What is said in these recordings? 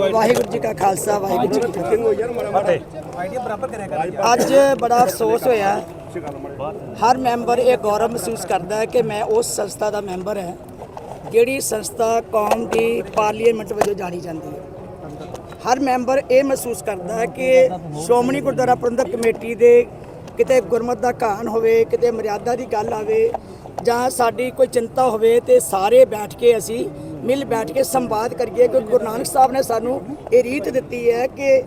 ਵਾਹਿਗੁਰੂ ਜੀ ਕਾ ਖਾਲਸਾ, ਵਾਹਿਗੁਰੂ ਜੀ ਕੀ ਫਤਿਹ। ਅੱਜ ਬੜਾ ਅਫਸੋਸ ਹੋਇਆ। ਹਰ ਮੈਂਬਰ ਇਹ ਗੌਰਵ ਮਹਿਸੂਸ ਕਰਦਾ ਹੈ ਕਿ ਮੈਂ ਉਸ ਸੰਸਥਾ ਦਾ ਮੈਂਬਰ ਹੈ, ਜਿਹੜੀ ਸੰਸਥਾ ਕੌਮ ਦੀ ਪਾਰਲੀਮੈਂਟ ਵਜੋਂ ਜਾਣੀ ਜਾਂਦੀ ਹੈ। ਹਰ ਮੈਂਬਰ ਇਹ ਮਹਿਸੂਸ ਕਰਦਾ ਹੈ ਕਿ ਸ਼੍ਰੋਮਣੀ ਗੁਰਦੁਆਰਾ ਪ੍ਰਬੰਧਕ ਕਮੇਟੀ ਦੇ ਕਿਤੇ ਗੁਰਮਤ ਦਾ ਘਾਣ ਹੋਵੇ, ਕਿਤੇ ਮਰਿਆਦਾ ਦੀ ਗੱਲ ਆਵੇ ਜਾਂ ਸਾਡੀ ਕੋਈ ਚਿੰਤਾ ਹੋਵੇ ਤੇ ਸਾਰੇ ਬੈਠ ਕੇ ਅਸੀਂ ਮਿਲ ਬੈਠ ਕੇ ਸੰਵਾਦ ਕਰੀਏ ਕਿ ਗੁਰੂ ਨਾਨਕ ਸਾਹਿਬ ਨੇ ਸਾਨੂੰ ਇਹ ਰੀਤ ਦਿੱਤੀ ਹੈ ਕਿ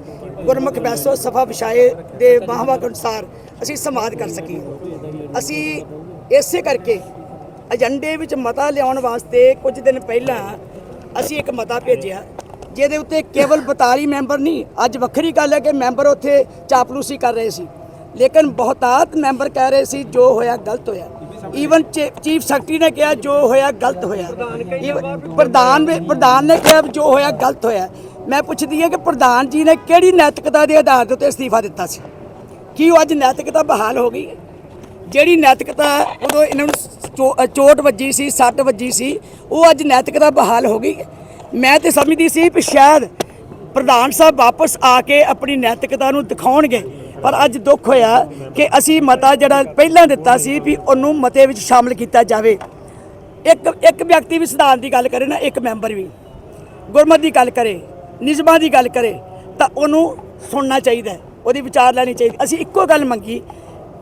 ਗੁਰਮੁਖ ਬੈਸੋ ਸਫਾ ਵਿਛਾਏ ਦੇ ਵਾਹਵਾ ਅਨੁਸਾਰ ਅਸੀਂ ਸੰਵਾਦ ਕਰ ਸਕੀਏ। ਅਸੀਂ ਇਸੇ ਕਰਕੇ ਏਜੰਡੇ ਵਿੱਚ ਮਤਾ ਲਿਆਉਣ ਵਾਸਤੇ ਕੁਝ ਦਿਨ ਪਹਿਲਾਂ ਅਸੀਂ ਇੱਕ ਮਤਾ ਭੇਜਿਆ, ਜਿਹਦੇ ਉੱਤੇ ਕੇਵਲ 42 ਮੈਂਬਰ ਨਹੀਂ, ਅੱਜ ਵੱਖਰੀ ਗੱਲ ਹੈ ਕਿ ਮੈਂਬਰ ਉੱਥੇ ਚਾਪਲੂਸੀ ਕਰ ਰਹੇ ਸੀ। ਲੇਕਿਨ ਬਹੁਤਾਤ ਮੈਂਬਰ ਕਹਿ ਰਹੇ ਸੀ ਜੋ ਹੋਇਆ ਗਲਤ ਹੋਇਆ। ਈਵਨ ਚੀਫ ਸੈਕਟਰੀ ਨੇ ਕਿਹਾ ਜੋ ਹੋਇਆ ਗਲਤ ਹੋਇਆ। ਪ੍ਰਧਾਨ ਪ੍ਰਧਾਨ ਨੇ ਕਿਹਾ ਵੀ ਜੋ ਹੋਇਆ ਗਲਤ ਹੋਇਆ। ਮੈਂ ਪੁੱਛਦੀ ਹਾਂ ਕਿ ਪ੍ਰਧਾਨ ਜੀ ਨੇ ਕਿਹੜੀ ਨੈਤਿਕਤਾ ਦੇ ਆਧਾਰ ਦੇ ਉੱਤੇ ਅਸਤੀਫਾ ਦਿੱਤਾ ਸੀ? ਕੀ ਉਹ ਅੱਜ ਨੈਤਿਕਤਾ ਬਹਾਲ ਹੋ ਗਈ? ਜਿਹੜੀ ਨੈਤਿਕਤਾ ਉਦੋਂ ਇਹਨਾਂ ਨੂੰ ਚੋ- ਚੋਟ ਵੱਜੀ ਸੀ, ਸੱਟ ਵੱਜੀ ਸੀ, ਉਹ ਅੱਜ ਨੈਤਿਕਤਾ ਬਹਾਲ ਹੋ ਗਈ। ਮੈਂ ਤੇ ਸਮਝਦੀ ਸੀ ਕਿ ਸ਼ਾਇਦ ਪ੍ਰਧਾਨ ਸਾਹਿਬ ਵਾਪਸ ਆ ਕੇ ਆਪਣੀ ਨੈਤਿਕਤਾ ਨੂੰ ਦਿਖਾਉਣਗੇ। ਪਰ ਅੱਜ ਦੁੱਖ ਹੋਇਆ ਕਿ ਅਸੀਂ ਮਤਾ ਜਿਹੜਾ ਪਹਿਲਾਂ ਦਿੱਤਾ ਸੀ ਵੀ ਉਹਨੂੰ ਮਤੇ ਵਿੱਚ ਸ਼ਾਮਲ ਕੀਤਾ ਜਾਵੇ। ਇੱਕ ਇੱਕ ਵਿਅਕਤੀ ਵੀ ਸਿਧਾਂਤ ਦੀ ਗੱਲ ਕਰੇ ਨਾ, ਇੱਕ ਮੈਂਬਰ ਵੀ। ਗੁਰਮਤ ਦੀ ਗੱਲ ਕਰੇ, ਨਿਯਮਾਂ ਦੀ ਗੱਲ ਕਰੇ, ਤਾਂ ਉਹਨੂੰ ਸੁਣਨਾ ਚਾਹੀਦਾ ਉਹਦੀ ਵਿਚਾਰ ਲੈਣੀ ਚਾਹੀਦੀ। ਅਸੀਂ ਇੱਕੋ ਗੱਲ ਮੰਗੀ,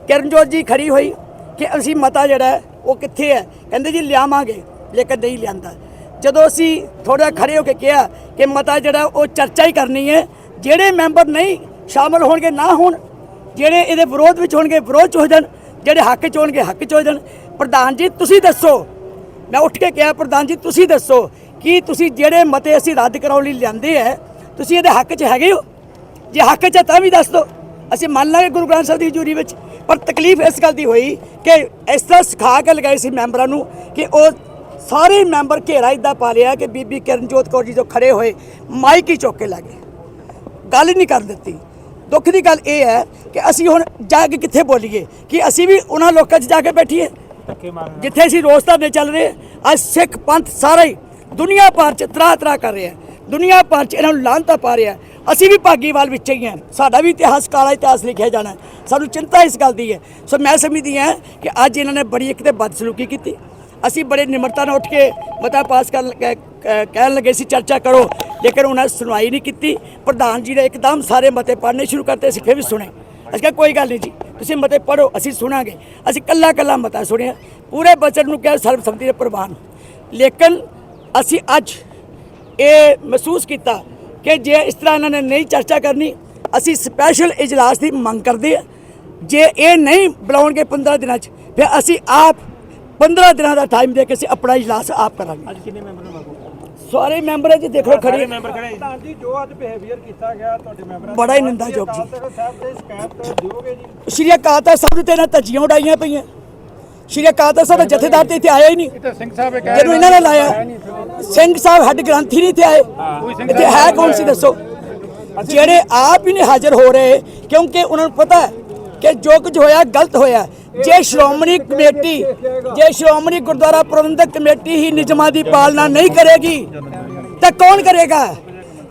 ਕਿਰਨਜੋਤ ਜੀ ਖੜੀ ਹੋਈ ਕਿ ਅਸੀਂ ਮਤਾ ਜਿਹੜਾ ਉਹ ਕਿੱਥੇ ਹੈ? ਕਹਿੰਦੇ ਜੀ ਲਿਆਵਾਂਗੇ, ਲੇਕਿਨ ਨਹੀਂ ਲਿਆਂਦਾ। ਜਦੋਂ ਅਸੀਂ ਥੋੜਾ ਖੜੇ ਹੋ ਕੇ ਕਿਹਾ ਕਿ ਮਤਾ ਜਿਹੜਾ ਉਹ ਚਰਚਾ ਹੀ ਕਰਨੀ ਹੈ, ਜਿਹੜੇ ਮੈਂਬਰ ਨਹੀਂ ਸ਼ਾਮਲ ਹੋਣਗੇ, ਨਾ ਹੋਣ ਜਿਹੜੇ ਇਹਦੇ ਵਿਰੋਧ ਵਿੱਚ ਹੋਣਗੇ, ਵਿਰੋਧ ਚ ਹੋ ਜਾਣ, ਜਿਹੜੇ ਹੱਕ ਚ ਹੋਣਗੇ, ਹੱਕ ਚ ਹੋ ਜਾਣ। ਪ੍ਰਧਾਨ ਜੀ, ਤੁਸੀਂ ਦੱਸੋ। ਮੈਂ ਉੱਠ ਕੇ ਕਿਹਾ, ਪ੍ਰਧਾਨ ਜੀ, ਤੁਸੀਂ ਦੱਸੋ। ਕਿ ਤੁਸੀਂ ਜਿਹੜੇ ਮਤੇ ਅਸੀਂ ਰੱਦ ਕਰਾਉਣ ਲਈ ਲਿਆਂਦੇ ਹੈ ਤੁਸੀਂ ਇਹਦੇ ਹੱਕ 'ਚ ਹੈਗੇ ਹੋ? ਜੇ ਹੱਕ 'ਚ ਹੈ, ਤਾਂ ਵੀ ਦੱਸ ਦਿਓ। ਅਸੀਂ ਮੰਨ ਲਾਂਗੇ ਗੁਰੂ ਗ੍ਰੰਥ ਸਾਹਿਬ ਦੀ ਹਜ਼ੂਰੀ ਵਿੱਚ। ਪਰ ਤਕਲੀਫ ਇਸ ਗੱਲ ਦੀ ਹੋਈ ਕਿ ਇਸ ਤਰ੍ਹਾਂ ਸਿਖਾ ਕੇ ਲਗਾਏ ਸੀ ਮੈਂਬਰਾਂ ਨੂੰ ਕਿ ਉਹ ਸਾਰੇ ਮੈਂਬਰ ਘੇਰਾ ਇਦਾਂ ਪਾ ਲਿਆ ਕਿ ਬੀਬੀ ਕਿਰਨਜੋਤ ਕੌਰ ਜੀ ਜੋ ਖੜੇ ਹੋਏ, ਮਾਈਕ ਹੀ ਚੁੱਕ ਕੇ ਲੱਗੇ ਗੱਲ ਹੀ ਨਹੀਂ ਕਰ ਦਿੱਤੀ। ਦੁੱਖ ਦੀ ਗੱਲ ਇਹ ਹੈ ਕਿ ਅਸੀਂ ਹੁਣ ਜਾ ਕੇ ਕਿੱਥੇ ਬੋਲੀਏ? ਕਿ ਅਸੀਂ ਵੀ ਉਹਨਾਂ ਲੋਕਾਂ 'ਚ ਜਾ ਕੇ ਬੈਠੀਏ? ਜਿੱਥੇ ਅਸੀਂ ਰੋਜ਼ ਧਰਨੇ ਚੱਲ ਰਹੇ ਅੱਜ ਸਿੱਖ ਪੰਥ ਸਾਰਾ ਹੀ ਦੁਨੀਆ ਭਰ ਚ ਤਰਾ ਤਰਾ ਕਰ ਰਿਹਾ ਦੁਨੀਆ ਭਰ ਚ ਇਹਨਾਂ ਨੂੰ ਲਾਂਤਾ ਪਾ ਰਿਹਾ ਅਸੀਂ ਵੀ ਭਾਗੀਵਾਲ ਵਿੱਚ ਹੀ ਹਾਂ। ਸਾਡਾ ਵੀ ਇਤਿਹਾਸ ਕਾਲਾ ਇਤਿਹਾਸ ਲਿਖਿਆ ਜਾਣਾ। ਸਾਨੂੰ ਚਿੰਤਾ ਇਸ ਗੱਲ ਦੀ ਹੈ। ਸੋ ਮੈਂ ਸਮਝਦੀ ਹਾਂ ਕਿ ਅੱਜ ਇਹਨਾਂ ਨੇ ਬੜੀ ਇੱਕ ਤੇ ਬਦਸਲੂਕੀ ਕੀਤੀ। ਅਸੀਂ ਬੜੇ ਨਿਮਰਤਾ ਨਾਲ ਉੱਠ ਕੇ ਮਤਾ ਪਾਸ ਕਰਨ ਕਹਿ- ਕਹਿ- ਕਹਿਣ ਲੱਗੇ ਸੀ ਚਰਚਾ ਕਰੋ। ਲੇਕਿਨ ਉਹਨਾਂ ਨੇ ਸੁਣਵਾਈ ਨਹੀਂ ਕੀਤੀ, ਪ੍ਰਧਾਨ ਜੀ ਨੇ ਇੱਕਦਮ ਸਾਰੇ ਮਤੇ ਪੜ੍ਹਨੇ ਸ਼ੁਰੂ ਕਰਤੇ, ਅਸੀਂ ਫਿਰ ਵੀ ਸੁਣੇ। ਅਸੀਂ ਕਿਹਾ, ਕੋਈ ਗੱਲ ਨਹੀਂ ਜੀ, ਤੁਸੀਂ ਮਤੇ ਪੜੋ ਅਸੀਂ ਸੁਣਾਂਗੇ। ਅਸੀਂ ਕੱਲਾ ਕੱਲਾ ਮਤਾ ਸੁਣਿਆ। ਪੂਰੇ ਬਜਟ ਨੂੰ ਕਿਹਾ ਸਰਬਸੰਮਤੀ ਦੇ ਪ੍ਰਵਾਨ। ਲੇਕਿਨ ਅਸੀਂ ਅੱਜ ਇਹ ਮਹਿਸੂਸ ਕੀਤਾ ਕਿ ਜੇ ਇਸ ਤਰ੍ਹਾਂ ਇਹਨਾਂ ਨੇ ਨਹੀਂ ਚਰਚਾ ਕਰਨੀ, ਅਸੀਂ ਸਪੈਸ਼ਲ ਇਜਲਾਸ ਦੀ ਮੰਗ ਕਰਦੇ ਹਾਂ। ਜੇ ਇਹ ਨਹੀਂ ਬੁਲਾਉਣਗੇ 15 ਦਿਨਾਂ 'ਚ, ਫਿਰ ਅਸੀਂ ਆਪ 15 ਦਿਨਾਂ ਦਾ ਟਾਈਮ ਦੇ ਕੇ ਅਸੀਂ ਆਪਣਾ ਇਜਲਾਸ ਆਪ ਕਰਾਂਗੇ। ਅੱਜ ਕਿੰਨੇ ਮੈਂਬਰ ਨੂੰ ਸਾਰੇ ਮੈਂਬਰ ਜੀ ਦੇਖੋ ਖੜੀ। ਮੈਂਬਰ ਖੜੇ। ਪ੍ਰਧਾਨ ਜੀ ਜੋ ਅੱਜ ਬਿਹੇਵੀਅਰ ਕੀਤਾ ਗਿਆ ਤੁਹਾਡੇ ਮੈਂਬਰਾਂ ਬੜਾ ਹੀ ਨਿੰਦਾਯੋਗ ਜੀ। ਅਕਾਲ ਤਖ਼ਤ ਸਾਹਿਬ ਦੇ ਸ਼ਿਕਾਇਤ ਦਿਓਗੇ ਜੀ? ਸ਼੍ਰੀ ਅਕਾਲ ਤਖਤ ਸਾਹਿਬ ਤੇ ਇਹਨਾਂ ਧੱਜੀਆਂ ਉਡਾਈਆਂ ਪਈਆਂ। ਸ਼੍ਰੀ ਅਕਾਲ ਤਖਤ ਸਾਹਿਬ ਦੇ ਜਥੇਦਾਰ ਤੇ ਇੱਥੇ ਆਇਆ ਹੀ ਨਹੀਂ। ਸਿੰਘ ਸਾਹਿਬ ਇਹ ਜਦੋਂ ਇਹਨਾਂ ਨੇ ਲਾਇਆ ਸਿੰਘ ਸਾਹਿਬ ਹੈੱਡ ਗ੍ਰੰਥੀ ਨਹੀਂ ਤੇ ਆਏ। ਇੱਥੇ ਹੈ ਕੌਣ ਸੀ ਦੱਸੋ? ਜਿਹੜੇ ਆਪ ਹੀ ਨਹੀਂ ਹਾਜ਼ਰ ਹੋ ਰਹੇ ਕਿਉਂਕਿ ਉਹਨਾਂ ਨੂੰ ਪਤਾ ਹੈ ਕਿ ਜੋ ਕੁਝ ਹੋਇਆ ਗਲਤ ਹੋਇਆ। ਜੇ ਸ਼੍ਰੋਮਣੀ ਕਮੇਟੀ ਜੇ ਸ਼੍ਰੋਮਣੀ ਗੁਰਦੁਆਰਾ ਪ੍ਰਬੰਧਕ ਕਮੇਟੀ ਹੀ ਨਿਯਮਾਂ ਦੀ ਪਾਲਣਾ ਨਹੀਂ ਕਰੇਗੀ ਤਾਂ ਕੌਣ ਕਰੇਗਾ?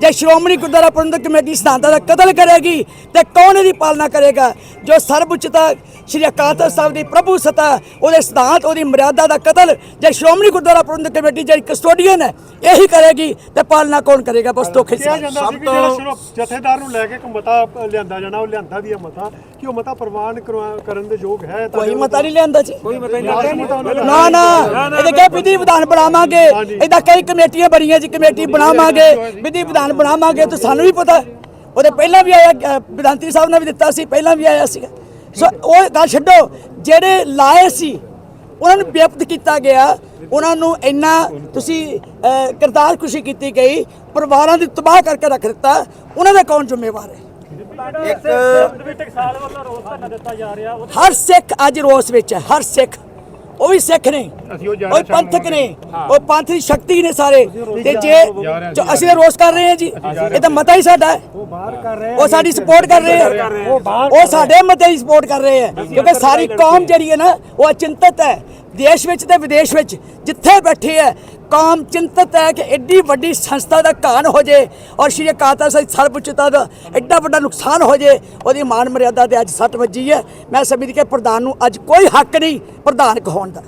ਜੇ ਸ਼੍ਰੋਮਣੀ ਗੁਰਦੁਆਰਾ ਪ੍ਰਬੰਧਕ ਕਮੇਟੀ ਸਿਧਾਂਤਾਂ ਦਾ ਕਤਲ ਕਰੇਗੀ ਤੇ ਕੌਣ ਇਹਦੀ ਪਾਲਣਾ ਕਰੇਗਾ? ਜੋ ਸਰਵਉੱਚਤਾ ਸ਼੍ਰੀ ਅਕਾਲ ਤਖ਼ਤ ਸਾਹਿਬ ਦੀ ਪ੍ਰਭੂ ਸਤਾ ਉਹਦੇ ਸਿਧਾਂਤ ਉਹਦੀ ਮਰਿਆਦਾ ਦਾ ਕਤਲ ਜੇ ਸ਼੍ਰੋਮਣੀ ਗੁਰਦੁਆਰਾ ਪ੍ਰਬੰਧਕ ਕਮੇਟੀ ਜਿਹੜੀ ਕਸਟੋਡੀਅਨ ਹੈ ਇਹੀ ਕਰੇਗੀ ਤੇ ਪਾਲਣਾ ਕੌਣ ਕਰੇਗਾ? ਬਸ ਧੋਖੇ ਕਿਹਾ ਸੀ ਜਾਂਦਾ ਸੀ ਕਿ ਜਿਹੜਾ ਸਿਰਫ ਜਥੇਦਾਰ ਨੂੰ ਲੈ ਕੇ ਇੱਕ ਮਤਾ ਲਿਆਂਦਾ ਜਾਣਾ ਉਹ ਲਿਆਂਦਾ ਵੀ ਹੈ ਮਤਾ ਕਿ ਉਹ ਮਤਾ ਪ੍ਰਵਾਨ ਕਰਵਾ- ਕਰਨ ਦੇ ਯੋਗ ਹੈ ਤਾਂ ਕੋਈ ਮਤਾ ਨਹੀਂ ਲਿਆਂਦਾ ਜੀ। ਕੋਈ ਮਤਾ ਨਹੀਂ ਨਾ ਨਾ ਇਹਦੇ ਕਹੇ ਵਿਧੀ ਵਿਧਾਨ ਬਣਾਵਾਂਗੇ। ਇਹਦਾ ਕਈ ਕਮੇਟੀਆਂ ਬਣੀਆਂ ਜੀ ਕਮੇਟੀ ਬਣਾਵਾਂਗੇ। ਵਿਧੀ ਵਿਧਾਨ ਬਣਾਵਾਂਗੇ ਤਾਂ ਸਾਨੂੰ ਵੀ ਪਤਾ। ਉਹਦੇ ਪਹਿਲਾਂ ਵੀ ਆਇਆ ਅ, ਸਾਹਿਬ ਨੇ ਵੀ ਦਿੱਤਾ ਸੀ ਪਹਿਲਾਂ ਵੀ ਆਇਆ ਸੀਗਾ। ਸੋ ਉਹ ਗੱਲ ਛੱਡੋ ਜਿਹੜੇ ਲਾਏ ਸੀ ਉਹਨਾਂ ਨੂੰ ਬੇਅਪਤ ਕੀਤਾ ਗਿਆ। ਉਹਨਾਂ ਨੂੰ ਇੰਨਾ ਤੁਸੀਂ ਅ, ਕਿਰਦਾਰ ਖੁਸ਼ੀ ਕੀਤੀ ਗਈ ਪਰਿਵਾਰਾਂ ਦੀ ਤਬਾਹ ਕਰਕੇ ਰੱਖ ਦਿੱਤਾ। ਉਹਨਾਂ ਦਾ ਕੌਣ ਜ਼ਿੰਮੇਵਾਰ ਹੈ? ਇੱਕ ਟਕਸਾਲ ਵੱਲੋਂ ਰੋਸ ਧਰਨਾ ਦਿੱਤਾ ਜਾ ਰਿਹਾ ਉਹ ਹਰ ਸਿੱਖ ਅੱਜ ਰੋਸ ਵਿੱਚ ਹੈ ਹਰ ਸਿੱਖ। ਉਹ ਵੀ ਸਿੱਖ ਨੇ। ਉਹ ਪੰਥਕ ਨੇ। ਉਹ ਪੰਥ ਦੀ ਸ਼ਕਤੀ ਨੇ ਸਾਰੇ। ਤੇ ਜੇ ਜੋ ਅਸੀਂ ਰੋਸ ਕਰ ਰਹੇ ਹਾਂ ਜੀ। ਇਹ ਤਾਂ ਮਤਾ ਹੀ ਸਾਡਾ ਹੈ। ਬਾਹਰ ਕਰ ਰਹੇ ਉਹ ਸਾਡੀ ਸਪੋਰਟ ਕਰ ਰਹੇ ਹੈ ਉਹ ਸਾਡੇ ਮਤੇ ਦੀ ਸਪੋਰਟ ਕਰ ਰਹੇ ਹੈ ਕਿਉਂਕਿ ਸਾਰੀ ਕੌਮ ਜਿਹੜੀ ਹੈ ਨਾ ਉਹ ਅਚਿੰਤਤ ਹੈ। ਦੇਸ਼ ਵਿੱਚ ਤੇ ਵਿਦੇਸ਼ ਵਿੱਚ ਜਿੱਥੇ ਬੈਠੇ ਹੈ ਕੌਮ ਚਿੰਤਤ ਹੈ ਕਿ ਐਡੀ ਵੱਡੀ ਸੰਸਥਾ ਦਾ ਘਾਣ ਹੋ ਜੇ ਔਰ ਸ਼੍ਰੀ ਅਕਾਲ ਤਖਤ ਸਾਹਿਬ ਸਰਬਉੱਚਤਾ ਦਾ ਐਡਾ ਵੱਡਾ ਨੁਕਸਾਨ ਹੋ ਜੇ, ਉਹਦੀ ਮਾਨ ਮਰਿਆਦਾ ਤੇ ਅੱਜ ਸੱਟ ਵੱਜੀ ਹੈ। ਮੈਂ ਸਮਝਦੀ ਕਿ ਪ੍ਰਧਾਨ ਨੂੰ ਅੱਜ ਕੋਈ ਹੱਕ ਨਹੀਂ ਪ੍ਰਧਾਨ ਕਹਾਉਣ ਦਾ।